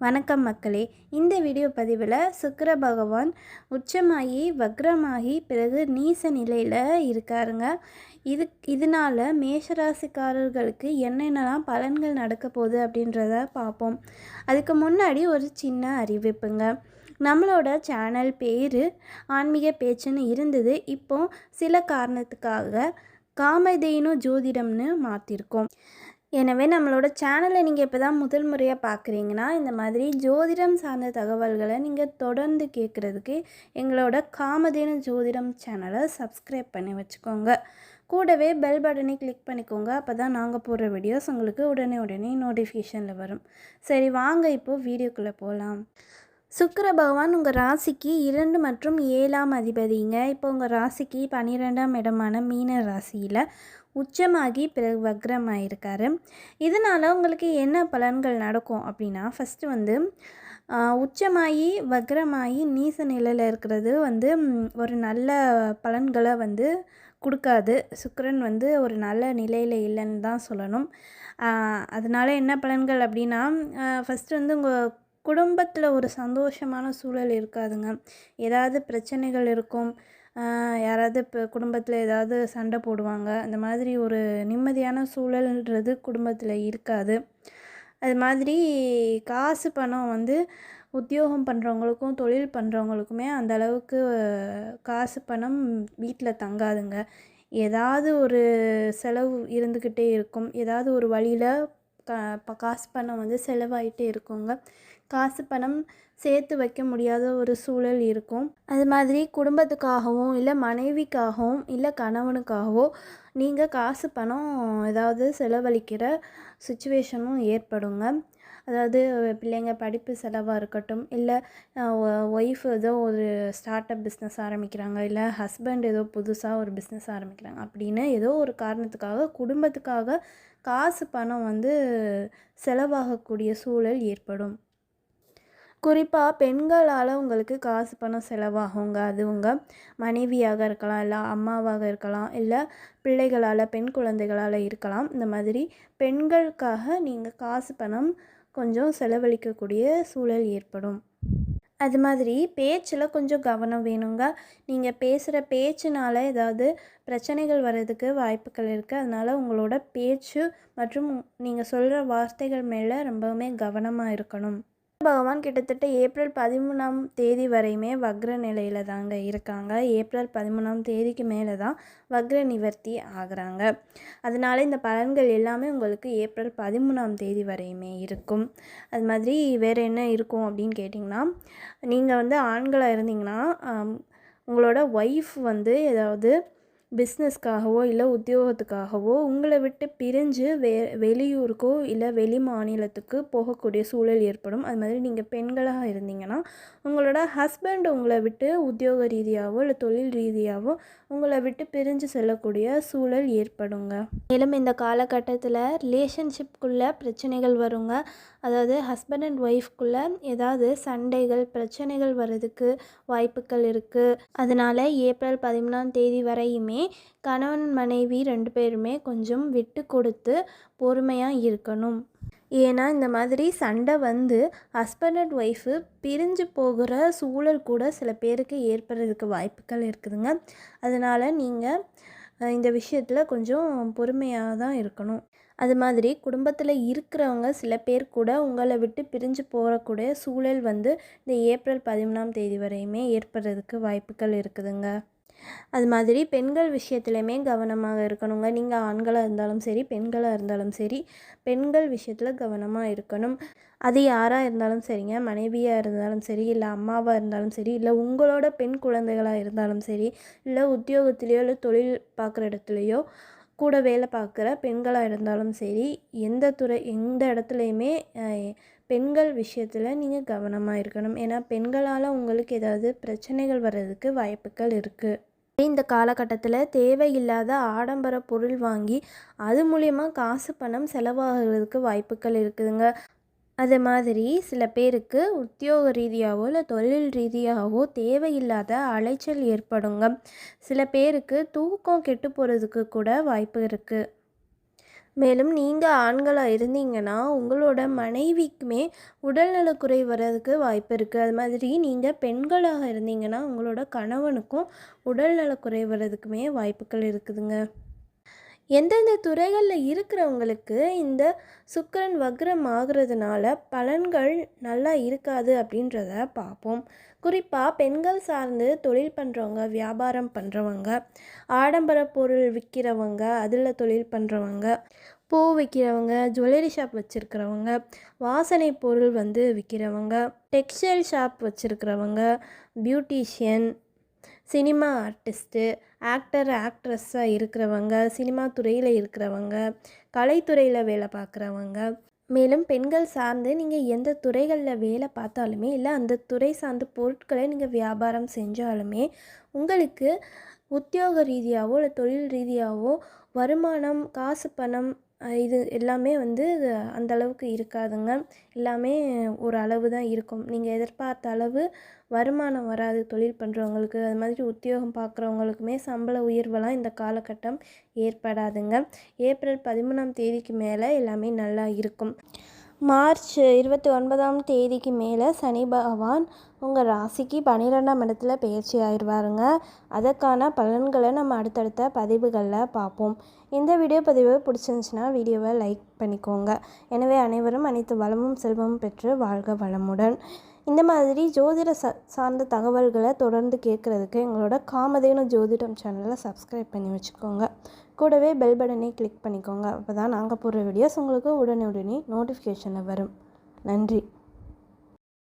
வணக்கம் மக்களே. இந்த வீடியோ பதிவில் சுக்கர பகவான் உச்சமாகி வக்ரமாகி பிறகு நீச நிலையில் இருக்காருங்க. இது இதனால் மேஷராசிக்காரர்களுக்கு என்னென்னலாம் பலன்கள் நடக்க போகுது அப்படின்றத பார்ப்போம். அதுக்கு முன்னாடி ஒரு சின்ன அறிவிப்புங்க. நம்மளோட சேனல் பேர் ஆன்மீக பேச்சுன்னு இருந்தது. இப்போ சில காரணத்துக்காக காமதேனு ஜோதிடம்னு மாற்றிருக்கோம் எனவே நம்மளோட சேனலை நீங்கள் இப்போ தான் முதல் முறையாக பார்க்குறீங்கன்னா இந்த மாதிரி ஜோதிடம் சார்ந்த தகவல்களை நீங்கள் தொடர்ந்து கேட்குறதுக்கு எங்களோட காமதேன ஜோதிடம் சேனலை சப்ஸ்கிரைப் பண்ணி வச்சுக்கோங்க. கூடவே பெல் பட்டனை கிளிக் பண்ணிக்கோங்க. அப்போ தான் நாங்கள் போடுற வீடியோஸ் உங்களுக்கு உடனே உடனே நோட்டிஃபிகேஷனில் வரும். சரி வாங்க இப்போது வீடியோக்குள்ளே போகலாம் சுக்கர பகவான் உங்கள் ராசிக்கு இரண்டு மற்றும் ஏழாம் அதிபதிங்க. இப்போ உங்கள் ராசிக்கு பன்னிரெண்டாம் இடமான மீன ராசியில் உச்சமாகி பிறகு வக்ரமாயிருக்காரு. இதனால் உங்களுக்கு என்ன பலன்கள் நடக்கும் அப்படின்னா ஃபஸ்ட்டு வந்து உச்சமாகி வக்ரமாகி நீச நிலையில் இருக்கிறது வந்து ஒரு நல்ல பலன்களை வந்து கொடுக்காது. சுக்கரன் வந்து ஒரு நல்ல நிலையில் இல்லைன்னு தான் சொல்லணும். அதனால் அதனால என்ன பலன்கள் அப்படின்னா ஃபஸ்ட்டு வந்து உங்கள் குடும்பத்தில் ஒரு சந்தோஷமான சூழல் இருக்காதுங்க. ஏதாவது பிரச்சனைகள் இருக்கும். யாராவது இப்போ குடும்பத்தில் ஏதாவது சண்டை போடுவாங்க. அந்த மாதிரி ஒரு நிம்மதியான சூழல்ன்றது குடும்பத்தில் இருக்காது. அது மாதிரி காசு பணம் வந்து உத்தியோகம் பண்ணுறவங்களுக்கும் தொழில் பண்ணுறவங்களுக்குமே அந்த அளவுக்கு காசு பணம் வீட்டில் தங்காதுங்க. ஏதாவது ஒரு செலவு இருந்துக்கிட்டே இருக்கும். ஏதாவது ஒரு வழியில் க ப- காசு பணம் வந்து செலவாயிட்டே இருக்குங்க. காசு பணம் சேர்த்து வைக்க முடியாத ஒரு சூழல் இருக்கும். அது மாதிரி குடும்பத்துக்காகவும் இல்லை மனைவிக்காகவும் இல்லை கணவனுக்காகவோ நீங்கள் காசு பணம் ஏதாவது செலவழிக்கிற சுச்சுவேஷனும் ஏற்படுங்க. அதாவது பிள்ளைங்க படிப்பு செலவாக இருக்கட்டும் இல்லை ஒய்ஃப் ஏதோ ஒரு ஸ்டார்ட் அப் பிஸ்னஸ் ஆரம்பிக்கிறாங்க இல்லை ஹஸ்பண்ட் ஏதோ புதுசாக ஒரு பிஸ்னஸ் ஆரம்பிக்கிறாங்க அப்படின்னு ஏதோ ஒரு காரணத்துக்காக குடும்பத்துக்காக காசு பணம் வந்து செலவாகக்கூடிய சூழல் ஏற்படும். குறிப்பாக பெண்களால் உங்களுக்கு காசு பணம் செலவாகுங்க. அது உங்கள் மனைவியாக இருக்கலாம் இல்லை அம்மாவாக இருக்கலாம் இல்லை பிள்ளைகளால் பெண் குழந்தைகளால் இருக்கலாம். இந்த மாதிரி பெண்களுக்காக நீங்கள் காசு பணம் கொஞ்சம் செலவழிக்கக்கூடிய சூழல் ஏற்படும். அது மாதிரி பேச்சில் கொஞ்சம் கவனம் வேணுங்க. நீங்கள் பேசுகிற பேச்சுனால ஏதாவது பிரச்சனைகள் வர்றதுக்கு வாய்ப்புகள் இருக்குது அதனால் உங்களோட பேச்சு மற்றும் நீங்கள் சொல்கிற வார்த்தைகள் மேலே ரொம்பவுமே கவனமாக இருக்கணும். பகவான் கிட்டத்தட்ட ஏப்ரல் பதிமூணாம் தேதி வரையுமே வக்ர நிலையில் தாங்க இருக்காங்க. ஏப்ரல் பதிமூணாம் தேதிக்கு மேலே தான் வக்ர நிவர்த்தி ஆகிறாங்க. அதனால இந்த பலன்கள் எல்லாமே உங்களுக்கு ஏப்ரல் பதிமூணாம் தேதி வரையுமே இருக்கும். அது மாதிரி வேறு என்ன இருக்கும் அப்படின்னு கேட்டிங்கன்னா நீங்கள் வந்து ஆண்களாக இருந்தீங்கன்னா உங்களோட ஒய்ஃப் வந்து ஏதாவது பிஸ்னஸ்க்காகவோ இல்லை உத்தியோகத்துக்காகவோ உங்களை விட்டு பிரிஞ்சு வே வெளியூருக்கோ இல்லை வெளி மாநிலத்துக்கு போகக்கூடிய சூழல் ஏற்படும். அது மாதிரி நீங்கள் பெண்களாக இருந்தீங்கன்னா உங்களோட ஹஸ்பண்ட் உங்களை விட்டு உத்தியோக ரீதியாகவோ இல்லை தொழில் ரீதியாகவோ உங்களை விட்டு பிரிஞ்சு செல்லக்கூடிய சூழல் ஏற்படுங்க. மேலும் இந்த காலகட்டத்தில் ரிலேஷன்ஷிப்குள்ளே பிரச்சனைகள் வருங்க. அதாவது ஹஸ்பண்ட் அண்ட் ஒய்ஃப்குள்ளே ஏதாவது சண்டைகள் பிரச்சனைகள் வர்றதுக்கு வாய்ப்புகள் இருக்குது அதனால் ஏப்ரல் பதிமூணாம் தேதி வரையுமே கணவன் மனைவி ரெண்டு பேருமே கொஞ்சம் விட்டு கொடுத்து பொறுமையாக இருக்கணும். ஏன்னா இந்த மாதிரி சண்டை வந்து ஹஸ்பண்ட் அண்ட் ஒய்ஃபு பிரிஞ்சு போகிற சூழல் கூட சில பேருக்கு ஏற்படுறதுக்கு வாய்ப்புகள் இருக்குதுங்க. அதனால் நீங்கள் இந்த விஷயத்தில் கொஞ்சம் பொறுமையாக தான் இருக்கணும். அது மாதிரி குடும்பத்தில் இருக்கிறவங்க சில பேர் கூட உங்களை விட்டு பிரிஞ்சு போகக்கூடிய சூழல் வந்து இந்த ஏப்ரல் பதிமூணாம் தேதி வரையுமே ஏற்படுறதுக்கு வாய்ப்புகள் இருக்குதுங்க. அது மாதிரி பெண்கள் விஷயத்துலையுமே கவனமாக இருக்கணுங்க. நீங்கள் ஆண்களாக இருந்தாலும் சரி பெண்களாக இருந்தாலும் சரி பெண்கள் விஷயத்தில் கவனமாக இருக்கணும். அது யாராக இருந்தாலும் சரிங்க. மனைவியாக இருந்தாலும் சரி இல்லை அம்மாவாக இருந்தாலும் சரி இல்லை உங்களோட பெண் குழந்தைகளாக இருந்தாலும் சரி இல்லை உத்தியோகத்திலேயோ இல்லை தொழில் பார்க்குற இடத்துலையோ கூட வேலை பார்க்குற பெண்களாக இருந்தாலும் சரி எந்த துறை எந்த இடத்துலையுமே பெண்கள் விஷயத்தில் நீங்கள் கவனமாக இருக்கணும். ஏன்னா பெண்களால் உங்களுக்கு ஏதாவது பிரச்சனைகள் வர்றதுக்கு வாய்ப்புகள் இருக்குது இந்த காலகட்டத்தில் தேவையில்லாத ஆடம்பர பொருள் வாங்கி அது மூலயமா காசு பணம் செலவாகிறதுக்கு வாய்ப்புகள் இருக்குதுங்க. அது மாதிரி சில பேருக்கு உத்தியோக ரீதியாகவோ இல்லை தொழில் ரீதியாகவோ தேவையில்லாத அலைச்சல் ஏற்படுங்க. சில பேருக்கு தூக்கம் கெட்டு போகிறதுக்கு கூட வாய்ப்பு இருக்குது மேலும் நீங்கள் ஆண்களாக இருந்தீங்கன்னா உங்களோட மனைவிக்குமே உடல்நலக்குறை வர்றதுக்கு வாய்ப்பு இருக்குது அது மாதிரி நீங்கள் பெண்களாக இருந்தீங்கன்னா உங்களோட கணவனுக்கும் உடல்நலக்குறை வர்றதுக்குமே வாய்ப்புகள் இருக்குதுங்க. எந்தெந்த துறைகளில் இருக்கிறவங்களுக்கு இந்த சுக்கிரன் வக்ரம் ஆகுறதுனால பலன்கள் நல்லா இருக்காது அப்படின்றத பார்ப்போம் குறிப்பாக பெண்கள் சார்ந்து தொழில் பண்ணுறவங்க வியாபாரம் பண்ணுறவங்க ஆடம்பர பொருள் விற்கிறவங்க அதில் தொழில் பண்ணுறவங்க பூ விற்கிறவங்க ஜுவல்லரி ஷாப் வச்சுருக்கிறவங்க வாசனை பொருள் வந்து விற்கிறவங்க டெக்ஸ்டைல் ஷாப் வச்சுருக்கிறவங்க பியூட்டிஷியன் சினிமா ஆர்டிஸ்ட்டு ஆக்டர் ஆக்ட்ரஸ்ஸாக இருக்கிறவங்க சினிமா துறையில் இருக்கிறவங்க கலைத்துறையில் வேலை பார்க்குறவங்க. மேலும் பெண்கள் சார்ந்து நீங்கள் எந்த துறைகளில் வேலை பார்த்தாலுமே இல்லை அந்த துறை சார்ந்த பொருட்களை நீங்கள் வியாபாரம் செஞ்சாலுமே உங்களுக்கு உத்தியோக ரீதியாகவோ இல்லை தொழில் ரீதியாகவோ வருமானம் காசு பணம் இது எல்லாமே வந்து அந்த அளவுக்கு இருக்காதுங்க. எல்லாமே ஒரு அளவு தான் இருக்கும். நீங்கள் எதிர்பார்த்த அளவு வருமானம் வராது தொழில் பண்ணுறவங்களுக்கு அது மாதிரி உத்தியோகம் பார்க்குறவங்களுக்குமே சம்பள உயர்வெல்லாம் இந்த காலகட்டம் ஏற்படாதுங்க. ஏப்ரல் பதிமூணாம் தேதிக்கு மேலே எல்லாமே நல்லா இருக்கும். மார்ச் இருபத்தி ஒன்பதாம் தேதிக்கு மேலே சனி பகவான் உங்கள் ராசிக்கு பன்னிரெண்டாம் இடத்துல பயிற்சி ஆயிடுவாருங்க. அதற்கான பலன்களை நம்ம அடுத்தடுத்த பதிவுகளில் பார்ப்போம். இந்த வீடியோ பதிவு பிடிச்சிருந்துச்சுன்னா வீடியோவை லைக் பண்ணிக்கோங்க. எனவே அனைவரும் அனைத்து வளமும் செல்வமும் பெற்று வாழ்க வளமுடன். இந்த மாதிரி ஜோதிட ச சார்ந்த தகவல்களை தொடர்ந்து கேட்குறதுக்கு எங்களோட காமதேனு ஜோதிடம் சேனலை சப்ஸ்கிரைப் பண்ணி வச்சுக்கோங்க. கூடவே பெல் பட்டனை கிளிக் பண்ணிக்கோங்க. அப்போ தான் நாங்கள் போடுற வீடியோஸ் உங்களுக்கு உடனே உடனே நோட்டிஃபிகேஷனில் வரும். நன்றி.